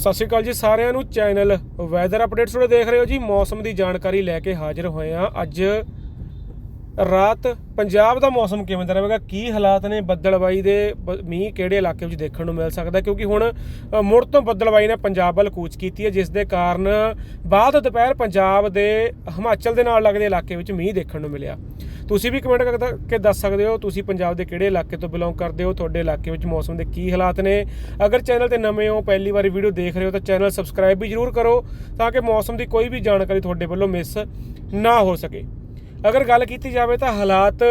ਸਤਿ ਸ਼੍ਰੀ ਅਕਾਲ ਜੀ ਸਾਰਿਆਂ ਨੂੰ। ਚੈਨਲ ਵੈਦਰ ਅਪਡੇਟਸ ਨੂੰ ਦੇਖ ਰਹੇ ਹੋ ਜੀ। ਮੌਸਮ ਦੀ ਜਾਣਕਾਰੀ ਲੈ ਕੇ ਹਾਜ਼ਰ ਹੋਏ ਆ ਅੱਜ ਰਾਤ ਪੰਜਾਬ ਦਾ ਮੌਸਮ ਕਿਵੇਂ ਦਾ ਰਹੇਗਾ? ਕੀ ਹਾਲਾਤ ਨੇ ਬੱਦਲਬਾਈ ਦੇ? ਬ- ਮੀਂਹ ਕਿਹੜੇ ਇਲਾਕੇ ਵਿੱਚ ਦੇਖਣ ਨੂੰ ਮਿਲ ਸਕਦਾ? ਕਿਉਂਕਿ ਹੁਣ ਮੁੜ ਤੋਂ ਬੱਦਲਬਾਈ ਨੇ ਪੰਜਾਬ ਵੱਲ ਕੂਚ ਕੀਤੀ ਹੈ, ਜਿਸ ਦੇ ਕਾਰਨ ਬਾਅਦ ਦੁਪਹਿਰ ਪੰਜਾਬ ਦੇ ਹਿਮਾਚਲ ਦੇ ਨਾਲ ਲੱਗਦੇ ਇਲਾਕੇ ਵਿੱਚ ਮੀਂਹ ਦੇਖਣ ਨੂੰ ਮਿਲਿਆ। ਤੁਸੀਂ ਵੀ ਕਮੈਂਟ ਕਰਕੇ ਦੱਸ ਸਕਦੇ ਹੋ, ਤੁਸੀਂ ਪੰਜਾਬ ਦੇ ਕਿਹੜੇ ਇਲਾਕੇ ਤੋਂ ਬਿਲੋਂਗ ਕਰਦੇ ਹੋ? ਤੁਹਾਡੇ ਇਲਾਕੇ ਵਿੱਚ ਮੌਸਮ ਦੇ ਕੀ ਹਾਲਾਤ ਨੇ? ਅਗਰ ਚੈਨਲ ਤੇ ਨਵੇਂ ਹੋ, ਪਹਿਲੀ ਵਾਰੀ ਵੀਡੀਓ ਦੇਖ ਰਹੇ ਹੋ, ਤਾਂ ਚੈਨਲ ਸਬਸਕ੍ਰਾਈਬ ਵੀ ਜਰੂਰ ਕਰੋ, ਤਾਂ ਕਿ ਮੌਸਮ ਦੀ ਕੋਈ ਵੀ ਜਾਣਕਾਰੀ ਤੁਹਾਡੇ ਵੱਲੋਂ ਮਿਸ ਨਾ ਹੋ ਸਕੇ। ਅਗਰ ਗੱਲ ਕੀਤੀ ਜਾਵੇ ਤਾਂ ਹਾਲਾਤ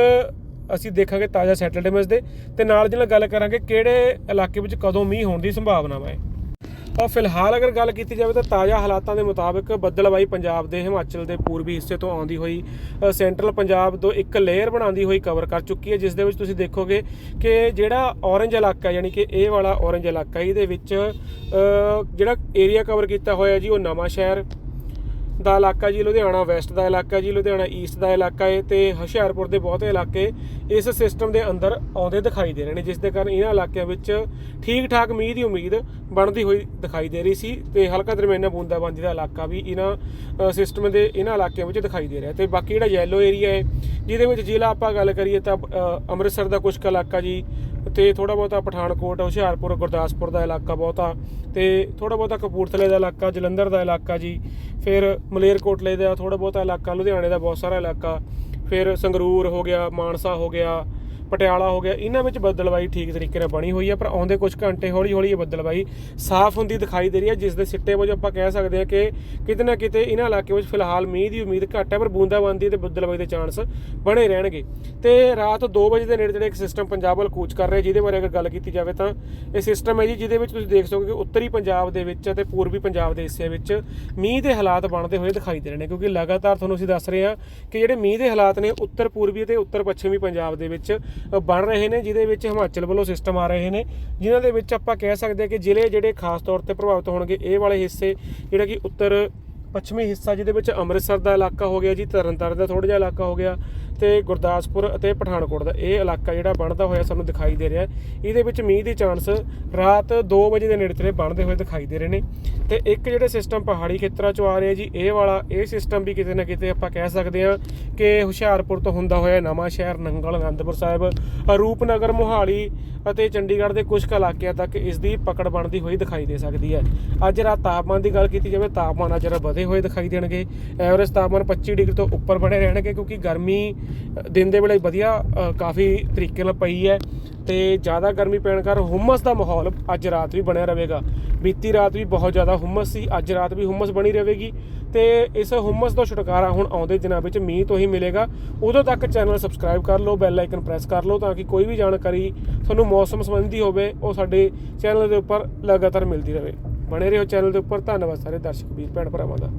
ਅਸੀਂ ਦੇਖਾਂਗੇ ਤਾਜ਼ਾ ਸੈਟਲਡ ਇਮੇਜ ਦੇ, ਤੇ ਨਾਲ ਦੀ ਨਾਲ ਗੱਲ ਕਰਾਂਗੇ ਕਿਹੜੇ ਇਲਾਕੇ ਵਿੱਚ ਕਦੋਂ ਮੀਂਹ ਹੋਣ ਦੀ ਸੰਭਾਵਨਾ ਹੈ। ਔਰ ਫਿਲਹਾਲ ਅਗਰ ਗੱਲ ਕੀਤੀ ਜਾਵੇ ਤਾਂ ਤਾਜ਼ਾ ਹਾਲਾਤਾਂ ਦੇ ਮੁਤਾਬਕ ਬੱਦਲਬਾਈ ਪੰਜਾਬ ਦੇ, ਹਿਮਾਚਲ ਦੇ ਪੂਰਬੀ ਹਿੱਸੇ ਤੋਂ ਆਉਂਦੀ ਹੋਈ ਸੈਂਟਰਲ ਪੰਜਾਬ ਤੋਂ ਇੱਕ ਲੇਅਰ ਬਣਾਉਂਦੀ ਹੋਈ ਕਵਰ ਕਰ ਚੁੱਕੀ ਹੈ, ਜਿਸ ਦੇ ਵਿੱਚ ਤੁਸੀਂ ਦੇਖੋਗੇ ਕਿ ਜਿਹੜਾ ਔਰੰਜ ਇਲਾਕਾ ਯਾਨੀ ਕਿ ਇਹ ਵਾਲਾ ਔਰੰਜ ਇਲਾਕਾ ਇਹਦੇ ਵਿੱਚ ਜਿਹੜਾ ਏਰੀਆ ਕਵਰ ਕੀਤਾ ਹੋਇਆ ਜੀ, ਉਹ ਨਵਾਂ ਸ਼ਹਿਰ ਦਾ ਇਲਾਕਾ ਜੀ, ਲੁਧਿਆਣਾ ਵੈਸਟ ਦਾ ਇਲਾਕਾ ਜੀ, ਲੁਧਿਆਣਾ ਈਸਟ ਦਾ ਇਲਾਕਾ ਹੈ ਤੇ ਹੁਸ਼ਿਆਰਪੁਰ ਦੇ ਬਹੁਤੇ ਇਲਾਕੇ ਇਸ ਸਿਸਟਮ ਦੇ ਅੰਦਰ ਆਉਂਦੇ ਦਿਖਾਈ ਦੇ ਰਹੇ ਨੇ, ਜਿਸ ਦੇ ਕਾਰਨ ਇਹਨਾਂ ਇਲਾਕਿਆਂ ਵਿੱਚ ਠੀਕ ਠਾਕ ਮੀਂਹ ਦੀ ਉਮੀਦ ਬਣਦੀ ਹੋਈ ਦਿਖਾਈ ਦੇ ਰਹੀ ਸੀ ਤੇ ਹਲਕਾ ਦਰਮਿਆਨਾ ਬੂੰਦਾਬਾਂਦੀ ਦਾ ਇਲਾਕਾ ਵੀ ਇਹਨਾਂ ਸਿਸਟਮ ਦੇ ਇਹਨਾਂ ਇਲਾਕਿਆਂ ਵਿੱਚ ਦਿਖਾਈ ਦੇ ਰਿਹਾ ਤੇ ਬਾਕੀ ਜਿਹੜਾ ਯੈਲੋ ਏਰੀਆ ਹੈ ਜਿਹਦੇ ਵਿੱਚ ਜ਼ਿਲ੍ਹਾ ਆਪਾਂ ਗੱਲ ਕਰੀਏ ਤਾਂ ਅੰਮ੍ਰਿਤਸਰ ਦਾ ਕੁਝ ਕੁ ਇਲਾਕਾ ਜੀ ਤੇ ਥੋੜਾ ਬਹੁਤਾ ਪਠਾਨਕੋਟ, ਹੁਸ਼ਿਆਰਪੁਰ, ਗੁਰਦਾਸਪੁਰ ਦਾ ਇਲਾਕਾ ਬਹੁਤਾ ਤੇ ਥੋੜਾ ਬਹੁਤਾ ਕਪੂਰਥਲੇ ਦਾ ਇਲਾਕਾ, ਜਲੰਧਰ ਦਾ ਇਲਾਕਾ ਜੀ ਫਿਰ ਮਲੇਰਕੋਟਲੇ ਦਾ ਥੋੜਾ ਬਹੁਤਾ ਇਲਾਕਾ, ਲੁਧਿਆਣੇ ਦਾ ਬਹੁਤ ਸਾਰਾ ਇਲਾਕਾ, ਫਿਰ ਸੰਗਰੂਰ ਹੋ ਗਿਆ, ਮਾਨਸਾ ਹੋ ਗਿਆ ਪਟਿਆਲਾ ਹੋ ਗਿਆ, ਇਹਨਾਂ ਵਿੱਚ ਬੱਦਲਬਾਈ ਠੀਕ ਤਰੀਕੇ ਨਾਲ ਬਣੀ ਹੋਈ ਹੈ, ਪਰ ਆਉਂਦੇ ਕੁਝ ਘੰਟੇ ਹੌਲੀ ਹੌਲੀ ਇਹ ਬੱਦਲਬਾਈ ਸਾਫ਼ ਹੁੰਦੀ ਦਿਖਾਈ ਦੇ ਰਹੀ ਹੈ ਜਿਸ ਦੇ ਸਿੱਟੇ ਵਜੋਂ ਆਪਾਂ ਕਹਿ ਸਕਦੇ ਹਾਂ ਕਿ ਕਿਤੇ ਨਾ ਕਿਤੇ ਇਹਨਾਂ ਇਲਾਕੇ ਵਿੱਚ ਫਿਲਹਾਲ ਮੀਂਹ ਦੀ ਉਮੀਦ ਘੱਟ ਹੈ, ਪਰ ਬੂੰਦਾਬਾਂਦੀ ਤੇ ਬੱਦਲਬਾਈ ਦੇ ਚਾਂਸ ਬਣੇ ਰਹਿਣਗੇ। ਤੇ ਰਾਤ 2 ਵਜੇ ਦੇ ਨੇੜੇ ਜਿਹੜੇ ਇੱਕ ਸਿਸਟਮ ਪੰਜਾਬ ਵੱਲ ਕੂਚ ਕਰ ਰਿਹਾ, ਜਿਹਦੇ ਬਾਰੇ ਅਗਰ ਗੱਲ ਕੀਤੀ ਜਾਵੇ ਤਾਂ ਇਹ ਸਿਸਟਮ ਹੈ ਜੀ, ਜਿਹਦੇ ਵਿੱਚ ਤੁਸੀਂ ਦੇਖ ਸਕਦੇ ਕਿ ਉੱਤਰੀ ਪੰਜਾਬ ਦੇ ਵਿੱਚ ਅਤੇ ਪੂਰਬੀ ਪੰਜਾਬ ਦੇ ਹਿੱਸੇ ਵਿੱਚ ਮੀਂਹ ਦੇ ਹਾਲਾਤ ਬਣਦੇ ਹੋਏ ਦਿਖਾਈ ਦੇ ਰਹੇ ਨੇ, ਕਿਉਂਕਿ ਲਗਾਤਾਰ ਤੁਹਾਨੂੰ ਅਸੀਂ ਦੱਸ ਰਹੇ ਹਾਂ ਕਿ ਜਿਹੜੇ ਮੀਂਹ ਦੇ ਹਾਲਾਤ ਨੇ ਉੱਤਰ ਪੂਰਬੀ ਤੇ ਉੱਤਰ ਪੱਛਮੀ ਪੰਜਾਬ ਦੇ ਵਿੱਚ ਬਣ ਰਹੇ ਨੇ, ਜਿਹਦੇ ਵਿੱਚ ਹਿਮਾਚਲ ਵੱਲੋਂ ਸਿਸਟਮ ਆ ਰਹੇ ਨੇ, ਜਿਨ੍ਹਾਂ ਦੇ ਵਿੱਚ ਆਪਾਂ ਕਹਿ ਸਕਦੇ ਹਾਂ ਕਿ ਜ਼ਿਲ੍ਹੇ ਜਿਹੜੇ ਖਾਸ ਤੌਰ ਤੇ ਪ੍ਰਭਾਵਿਤ ਹੋਣਗੇ, ਇਹ ਵਾਲੇ ਹਿੱਸੇ ਜਿਹੜਾ ਕਿ ਉੱਤਰ ਪੱਛਮੀ ਹਿੱਸਾ, ਜਿਹਦੇ ਵਿੱਚ ਅੰਮ੍ਰਿਤਸਰ ਦਾ ਇਲਾਕਾ ਹੋ ਗਿਆ ਜੀ, ਤਰਨਤਾਰਨ ਦਾ ਥੋੜਾ ਜਿਹਾ ਇਲਾਕਾ ਹੋ ਗਿਆ ਤੇ ਗੁਰਦਾਸਪੁਰ ਅਤੇ ਪਠਾਨਕੋਟ ਦਾ ਇਹ ਇਲਾਕਾ ਜਿਹੜਾ ਬਣਦਾ ਹੋਇਆ ਸਾਨੂੰ ਦਿਖਾਈ ਦੇ ਰਿਹਾ ਇਹਦੇ ਵਿੱਚ ਮੀਂਹ ਦੇ ਚਾਂਸ ਰਾਤ 2 ਵਜੇ ਦੇ ਨੇੜੇ ਤੇੜੇ ਬਣਦੇ ਹੋਏ ਦਿਖਾਈ ਦੇ ਰਹੇ ਨੇ। ਤੇ ਇੱਕ ਜਿਹੜੇ ਸਿਸਟਮ ਪਹਾੜੀ ਖੇਤਰਾਂ ਚੋਂ ਆ ਰਿਹਾ ਜੀ, ਇਹ ਵਾਲਾ, ਇਹ ਸਿਸਟਮ ਵੀ ਕਿਤੇ ਨਾ ਕਿਤੇ ਆਪਾਂ ਕਹਿ ਸਕਦੇ ਹਾਂ ਕਿ ਹੁਸ਼ਿਆਰਪੁਰ ਤੋਂ ਹੁੰਦਾ ਹੋਇਆ ਨਵਾਂ ਸ਼ਹਿਰ ਨੰਗਲ, ਅਨੰਦਪੁਰ ਸਾਹਿਬ, ਰੂਪਨਗਰ, ਮੋਹਾਲੀ ਅਤੇ ਚੰਡੀਗੜ੍ਹ ਦੇ ਕੁਝ ਕੁ ਇਲਾਕਿਆਂ ਤੱਕ ਇਸ ਦੀ ਪਕੜ ਬਣਦੀ ਹੋਈ ਦਿਖਾਈ ਦੇ ਸਕਦੀ ਹੈ। ਅੱਜ ਰਾਤ ਤਾਪਮਾਨ ਦੀ ਗੱਲ ਕੀਤੀ ਜਾਵੇ, ਤਾਪਮਾਨ ਅੱਜ ਰਾਤ ਵਧੇ ਹੋਏ ਦਿਖਾਈ ਦੇਣਗੇ। ਐਵਰੇਜ ਤਾਪਮਾਨ 25 ਡਿਗਰੀ ਤੋਂ ਉੱਪਰ ਬਣੇ ਰਹਿਣਗੇ ਕਿਉਂਕਿ ਗਰਮੀ ਦਿਨ ਦੇ ਵੇਲੇ ਵਧੀਆ ਕਾਫੀ ਤਰੀਕੇ ਨਾਲ ਪਈ ਹੈ ਤੇ ਜ਼ਿਆਦਾ ਗਰਮੀ ਪੈਣ ਕਾਰਨ ਹੁਮਸ ਦਾ ਮਾਹੌਲ ਅੱਜ ਰਾਤ ਵੀ ਬਣਿਆ ਰਹੇਗਾ। ਬੀਤੀ ਰਾਤ ਵੀ ਬਹੁਤ ਜ਼ਿਆਦਾ ਹੁਮਸ ਸੀ, ਅੱਜ ਰਾਤ ਵੀ ਹੁਮਸ ਬਣੀ ਰਹੇਗੀ ਤੇ ਇਸ ਹੁਮਸ ਤੋਂ ਛੁਟਕਾਰਾ ਹੁਣ ਆਉਂਦੇ ਦਿਨਾਂ ਵਿੱਚ ਮੀਂਹ ਤੋਂ ਹੀ ਮਿਲੇਗਾ। ਉਦੋਂ ਤੱਕ ਚੈਨਲ ਸਬਸਕ੍ਰਾਈਬ ਕਰ ਲਓ, ਬੈਲ ਆਈਕਨ ਪ੍ਰੈਸ ਕਰ ਲਓ ਤਾਂ ਕਿ ਕੋਈ ਵੀ ਜਾਣਕਾਰੀ ਤੁਹਾਨੂੰ ਮੌਸਮ ਸੰਬੰਧੀ ਹੋਵੇ, ਉਹ ਸਾਡੇ ਚੈਨਲ ਦੇ ਉੱਪਰ ਲਗਾਤਾਰ ਮਿਲਦੀ ਰਹੇ। ਬਣੇ ਰਹੋ ਚੈਨਲ ਦੇ ਉੱਪਰ। ਧੰਨਵਾਦ ਸਾਰੇ ਦਰਸ਼ਕ, ਵੀਰ, ਭੈਣ ਭਰਾਵਾਂ ਦਾ।